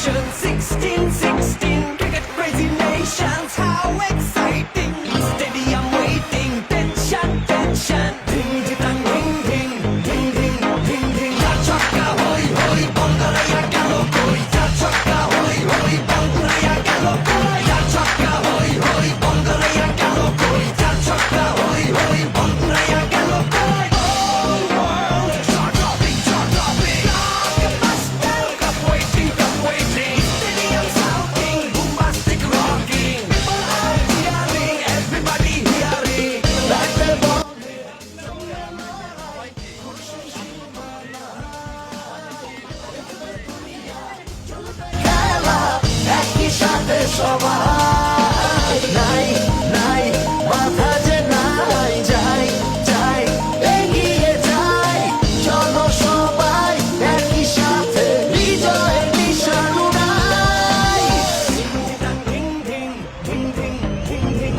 1616. সবাই নাই নাই মাথা যে নাই যাই যাই এগিয়ে যাই চলো সবাই একই সাথে বিজয়ের নিশান উড়াই ঢিং ঢিং ঢিং ঢিং ঢিং ঢিং